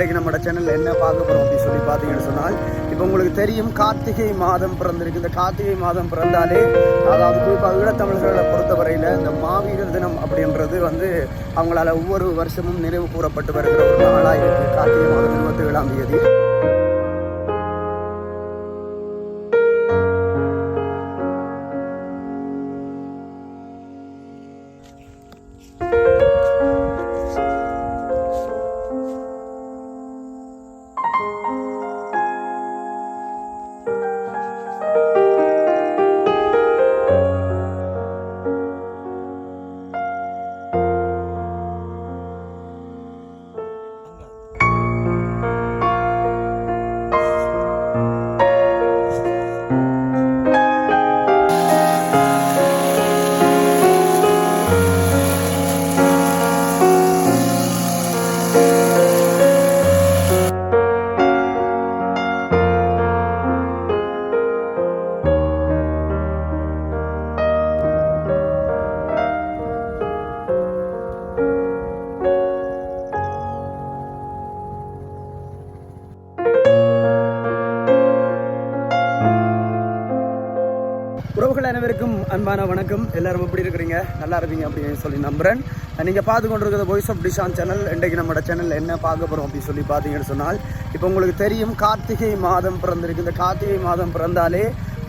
இன்றைக்கு நம்மளோட சேனலில் என்ன பார்க்க போகிறோம் அப்படின்னு சொல்லி பார்த்தீங்கன்னு சொன்னால் இப்போ உங்களுக்கு தெரியும் கார்த்திகை மாதம் பிறந்திருக்கு. இந்த கார்த்திகை மாதம் பிறந்தாலே அதாவது குறிப்பாக ஈழத்தமிழர்களை பொறுத்தவரையில் இந்த மாவீரர் தினம் அப்படின்றது வந்து அவங்களால ஒவ்வொரு வருஷமும் நினைவு கூறப்பட்டு வருகிற ஒரு நாளாக இருக்குது கார்த்திகை மாதம் இருபத்தி ஏழாம் தேதி. அனைவருக்கும் அன்பான வணக்கம். எல்லாரும் எப்படி இருக்கிறீங்க? நல்லா இருப்பீங்க அப்படின்னு சொல்லி நம்புறேன். நீங்கள் பார்த்து கொண்டிருக்கிற வாய்ஸ் ஆஃப் டிஷான் சேனல் இன்றைக்கு நம்மளோட சேனலில் என்ன பார்க்க போகிறோம் அப்படின்னு சொல்லி பார்த்தீங்கன்னு சொன்னால் இப்போ உங்களுக்கு தெரியும் கார்த்திகை மாதம் பிறந்திருக்கு. இந்த கார்த்திகை மாதம் பிறந்தாலே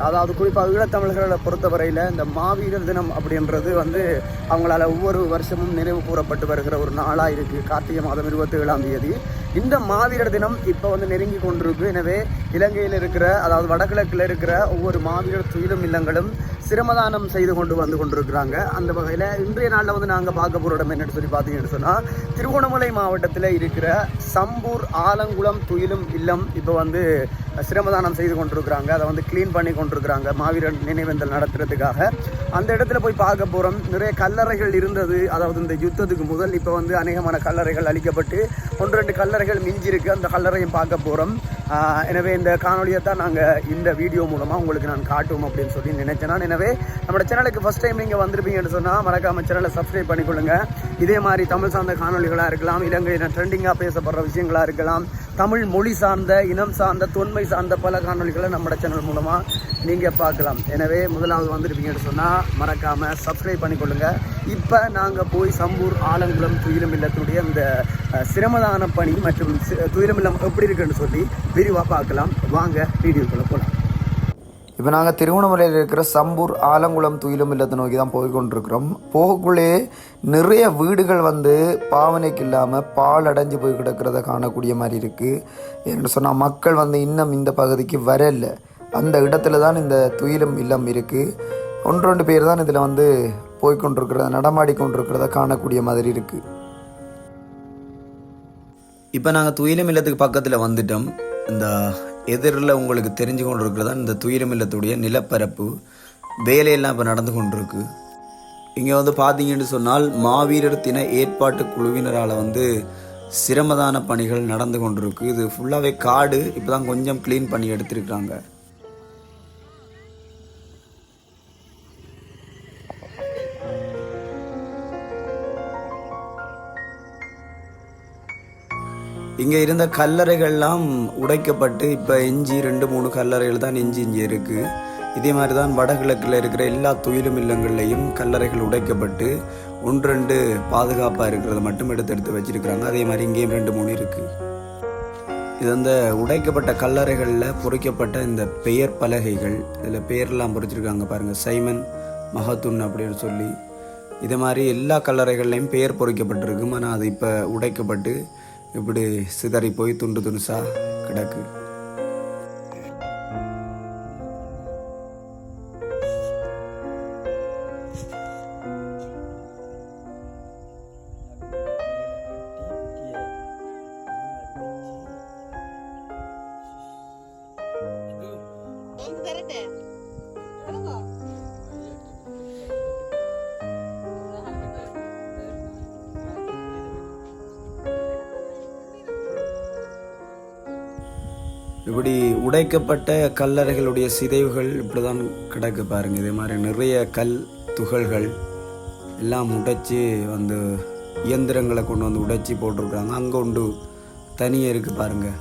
அதாவது குறிப்பாக ஈழத்தமிழர்களை பொறுத்தவரையில் இந்த மாவீரர் தினம் அப்படின்றது வந்து அவங்களால ஒவ்வொரு வருஷமும் நினைவு கூறப்பட்டு வருகிற ஒரு நாளாக இருக்குது கார்த்திகை மாதம் இருபத்தி ஏழாம் தேதி. இந்த மாவீரர் தினம் இப்போ வந்து நெருங்கி கொண்டிருக்கு. எனவே இலங்கையில் இருக்கிற அதாவது வடகிழக்கில் இருக்கிற ஒவ்வொரு மாவீரர் துயிலும் இல்லங்களும் சிரமதானம் செய்து கொண்டு வந்து கொண்டிருக்கிறாங்க. அந்த வகையில் இன்றைய நாளில் வந்து நாங்கள் பார்க்க போகிற இடம் என்னன்னு சொல்லி பார்த்தீங்கன்னு சொன்னால் திருகோணமலை மாவட்டத்தில் இருக்கிற சம்பூர் ஆலங்குளம் துயிலும் இல்லம் இப்போ வந்து சிரமதானம் செய்து கொண்டிருக்கிறாங்க. அதை வந்து க்ளீன் பண்ணி கொண்டிருக்கிறாங்க மாவீரர் நினைவேந்தல் நடத்துறதுக்காக. அந்த இடத்துல போய் பார்க்க போகிறோம் நிறைய கல்லறைகள் இருந்தது. அதாவது இந்த யுத்தத்துக்கு முதல் இப்போ வந்து அநேகமான கல்லறைகள் அளிக்கப்பட்டு ஒன்று ரெண்டு கல்லறைகள் மிஞ்சிருக்கு. அந்த கல்லறையும் பார்க்க போகிறோம் எனவே இந்த காணொலியை தான் நாங்கள் இந்த வீடியோ மூலமாக உங்களுக்கு நான் காட்டுவோம் அப்படின்னு சொல்லி நினைச்சேன் நான். எனவே நம்ம சேனலுக்கு ஃபஸ்ட் டைம் நீங்கள் வந்திருப்பீங்கன்னு சொன்னால் மறக்காம சேனலை சப்ஸ்கிரைப் பண்ணிக்கொள்ளுங்க. இதே மாதிரி தமிழ் சார்ந்த காணொலிகளாக இருக்கலாம் இலங்கையில் ட்ரெண்டிங்காக பேசப்படுற விஷயங்களாக இருக்கலாம் தமிழ் மொழி சார்ந்த இனம் சார்ந்த தொன்மை சார்ந்த பல காணொலிகளை நம்ம சேனல் மூலமாக நீங்கள் பார்க்கலாம். எனவே முதலாவது வந்துருப்பீங்கன்னு சொன்னால் மறக்காமல் சப்ஸ்கிரைப் பண்ணிக்கொள்ளுங்க. இப்போ நாங்கள் போய் சம்பூர் ஆலங்குளம் துயிலும் இல்லத்துடைய இந்த சிரமதான பணி மற்றும் சி- துயிலும் இல்லம் எப்படி இருக்குன்னு சொல்லி விரிவாக பார்க்கலாம். வாங்க வீடியோக்குள்ளே போகலாம் இப்போ நாங்கள் திருவண்ணாமலையில் இருக்கிற சம்பூர் ஆலங்குளம் துயிலும் இல்லத்தை நோக்கி தான் போய் கொண்டிருக்கிறோம் போகக்குள்ளே நிறைய வீடுகள் வந்து பாவனைக்கு இல்லாமல் பால் அடைஞ்சு போய் கிடக்கிறத காணக்கூடிய மாதிரி இருக்குது என்று சொன்னால் மக்கள் வந்து இன்னும் இந்த பகுதிக்கு வரல. அந்த இடத்துல தான் இந்த துயிலும் இல்லம் இருக்குது ஒன்று ரெண்டு பேர் தான் இதில் வந்து போய் கொண்டிருக்கிறத நடமாடி கொண்டிருக்கிறத காணக்கூடிய மாதிரி இருக்குது இப்போ நாங்கள் துயிலும் இல்லத்துக்கு பக்கத்தில் வந்துட்டோம். இந்த எதிரில் உங்களுக்கு தெரிஞ்சு கொண்டு இருக்கிறதா இந்த துயிரமில்லத்துடைய நிலப்பரப்பு. வேலையெல்லாம் இப்போ நடந்து கொண்டிருக்கு. இங்கே வந்து பார்த்தீங்கன்னு சொன்னால் மாவீரர் தின ஏற்பாட்டு குழுவினரால் வந்து சிரமதான பணிகள் நடந்து கொண்டிருக்கு. இது ஃபுல்லாகவே காடு இப்போ தான் கொஞ்சம் க்ளீன் பண்ணி எடுத்திருக்காங்க இங்கே இருந்த கல்லறைகள்லாம் உடைக்கப்பட்டு இப்போ எஞ்சி ரெண்டு மூணு கல்லறைகள் தான் எஞ்சி இஞ்சி இருக்குது இதே மாதிரி தான் வடகிழக்கில் இருக்கிற எல்லா துயிலும் இல்லங்கள்லையும் கல்லறைகள் உடைக்கப்பட்டு ஒன்று ரெண்டு பாதுகாப்பாக இருக்கிறத மட்டும் எடுத்து எடுத்து வச்சிருக்கிறாங்க. அதே மாதிரி இங்கேயும் ரெண்டு மூணு இருக்குது இது அந்த உடைக்கப்பட்ட கல்லறைகளில் பொறிக்கப்பட்ட இந்த பெயர் பலகைகள். இதில் பெயர்லாம் பொறிச்சிருக்காங்க பாருங்கள் சைமன் மகத்துன் அப்படின்னு சொல்லி. இதை மாதிரி எல்லா கல்லறைகள்லையும் பெயர் பொறிக்கப்பட்டிருக்கும். ஆனால் அது இப்போ உடைக்கப்பட்டு இப்படி சிதறி போய் துண்டு துணுசா கிடக்கு. இப்படி உடைக்கப்பட்ட கல்லறைகளுடைய சிதைவுகள் இப்படி தான் கிடக்கு பாருங்க. இதே மாதிரி நிறைய கல் துகள்கள் எல்லாம் உடைச்சி வந்து இயந்திரங்களை கொண்டு வந்து உடைச்சி போட்டிருக்காங்க அங்கே உண்டு தனியாக இருக்குது பாருங்கள்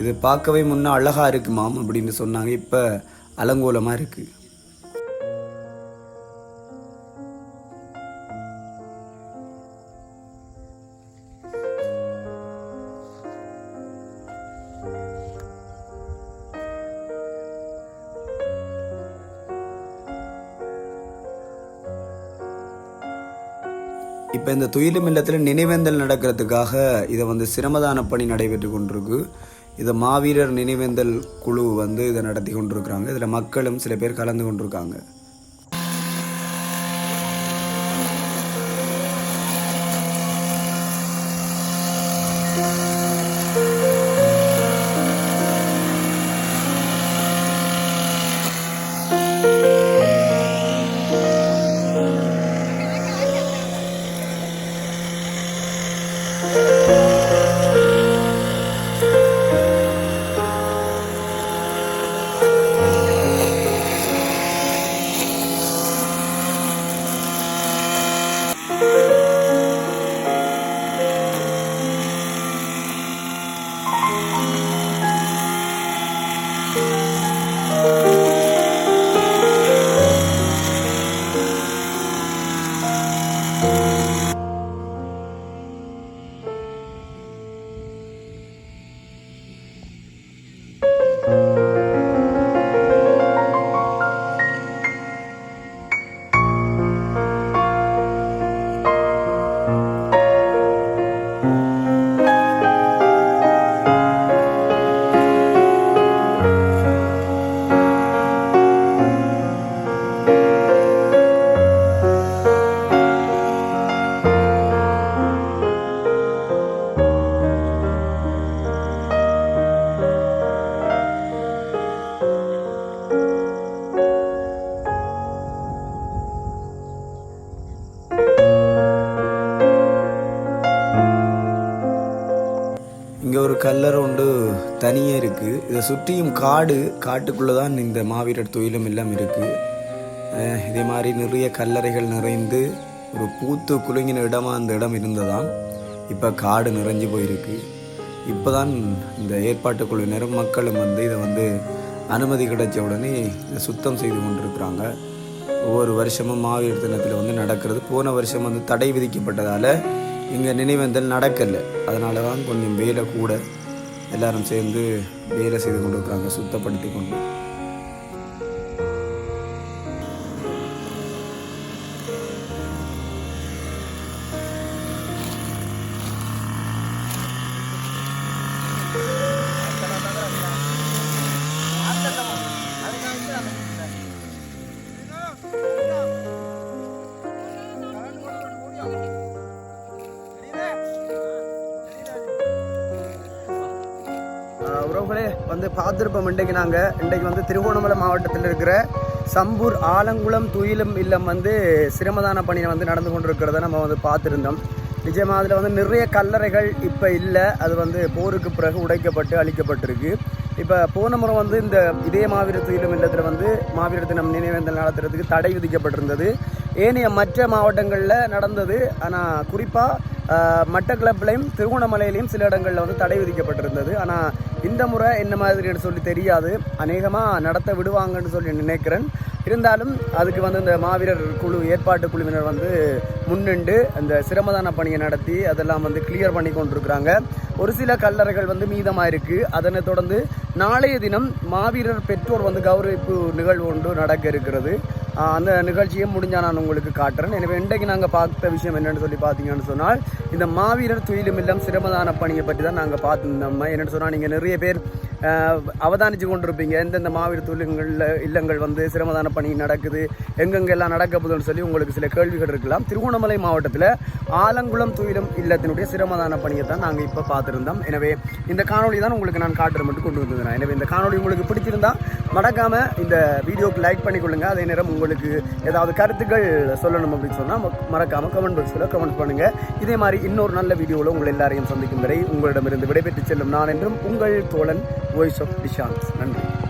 இது பார்க்கவே முன்னே அழகாக இருக்குமாம் அப்படின்னு சொன்னாங்க. இப்போ அலங்கோலமாக இருக்குது இப்போ இந்த துயிலும் இல்லத்தில் நினைவேந்தல் நடக்கிறதுக்காக இதை வந்து சிரமதான பணி நடைபெற்று கொண்டிருக்கு. இதை மாவீரர் நினைவேந்தல் குழு வந்து இதை நடத்தி கொண்டிருக்கிறாங்க. இதில் மக்களும் சில பேர் கலந்து கொண்டிருக்காங்க. தனியே இருக்குது இதை சுற்றியும் காடு காட்டுக்குள்ளே தான் இந்த மாவீரர் தொழிலும் எல்லாம் இருக்குது இதே மாதிரி நிறைய கல்லறைகள் நிறைந்து ஒரு பூத்து குலுங்கின இடமா அந்த இடம் இருந்ததாம். இப்போ காடு நிறைஞ்சு போயிருக்கு. இப்போ தான் இந்த ஏற்பாட்டு குழுவினரும் மக்களும் வந்து இதை வந்து அனுமதி கிடைச்ச உடனே இதை சுத்தம் செய்து கொண்டிருக்கிறாங்க. ஒவ்வொரு வருஷமும் மாவீரர் தினத்தில் வந்து நடக்கிறது. போன வருஷம் வந்து தடை விதிக்கப்பட்டதால் இங்கே நினைவேந்தல் நடக்கலை. அதனால தான் கொஞ்சம் வேலை கூட எல்லாரும் சேர்ந்து வேலை செய்து கொண்டிருக்கிறாங்க சுத்தப்படுத்தி கொண்டு. வந்து பார்த்துருப்போம் இன்றைக்கு நாங்கள் இன்றைக்கு வந்து திருகோணமலை மாவட்டத்தில் இருக்கிற சம்பூர் ஆலங்குளம் துயிலும் இல்லம் வந்து சிரமதான பணியை வந்து நடந்து கொண்டிருக்கிறத நம்ம வந்து பார்த்துருந்தோம். நிஜமாக அதில் வந்து நிறைய கல்லறைகள் இப்போ இல்லை. அது வந்து போருக்கு பிறகு உடைக்கப்பட்டு அழிக்கப்பட்டிருக்கு. இப்போ போன முறை வந்து இந்த இதே மாவீர துயிலும் இல்லத்தில் வந்து மாவீர தினம் நினைவேந்தல் நடத்துறதுக்கு தடை விதிக்கப்பட்டிருந்தது. ஏனைய மற்ற மாவட்டங்களில் நடந்தது. ஆனால் குறிப்பாக மட்டக்களப்பிலையும் திருகோணமலையிலையும் சில இடங்களில் வந்து தடை விதிக்கப்பட்டிருந்தது. ஆனால் இந்த முறை என்ன மாதிரின்னு சொல்லி தெரியாது. அநேகமாக நடத்த விடுவாங்கன்னு சொல்லி நினைக்கிறேன். இருந்தாலும் அதுக்கு வந்து இந்த மாவீரர் குழு ஏற்பாட்டு குழுவினர் வந்து முன்னின்று அந்த சிரமதான பணியை நடத்தி அதெல்லாம் வந்து கிளியர் பண்ணி கொண்டிருக்கிறாங்க. ஒரு சில கல்லறைகள் வந்து மீதமாக இருக்குது அதனை தொடர்ந்து நாளைய தினம் மாவீரர் பெற்றோர் வந்து கௌரவிப்பு நிகழ்வு ஒன்று நடக்க இருக்கிறது. அந்த நிகழ்ச்சியை முடிஞ்சால் நான் உங்களுக்கு காட்டுறேன். எனவே இன்றைக்கு நாங்கள் பார்த்த விஷயம் என்னென்னு சொல்லி பார்த்தீங்கன்னு சொன்னால் இந்த மாவீரர் துயிலும் இல்லம் சிரமதான பணியை பற்றி தான் நாங்கள் பார்த்துருந்தோம். என்னென்னு சொன்னால் நீங்கள் நிறைய பேர் அவதானித்து கொண்டிருப்பீங்க. எந்தெந்த மாவீரர் தொழில்களில் இல்லங்கள் வந்து சிரமதான பணி நடக்குது எங்கெங்கெல்லாம் நடக்கப்போகுதுன்னு சொல்லி உங்களுக்கு சில கேள்விகள் இருக்கலாம். திருகோணமலை மாவட்டத்தில் ஆலங்குளம் துயிலும் இல்லத்தினுடைய சிரமதான பணியை தான் நாங்கள் இப்போ பார்த்துருந்தோம். எனவே இந்த காணொளி தான் உங்களுக்கு நான் காட்டுற மட்டும் கொண்டு வந்திருந்தேன் எனவே இந்த காணொளி உங்களுக்கு பிடிச்சிருந்தா மறக்காமல் இந்த வீடியோக்கு லைக் பண்ணிக்கொள்ளுங்க. அதே நேரம் உங்களுக்கு ஏதாவது கருத்துக்கள் சொல்லணும் அப்படின்னு சொன்னால் மறக்காமல் கமெண்ட் பாக்ஸில் கமெண்ட் பண்ணுங்கள் இதே மாதிரி இன்னொரு நல்ல வீடியோவில் உங்கள் எல்லாரையும் சந்திக்கும் வரை உங்களிடமிருந்து விடைபெற்று செல்லும் நான் என்றும் உங்கள் தோழன் வாய்ஸ் ஆஃப் டிஷான்ஸ் நன்றி.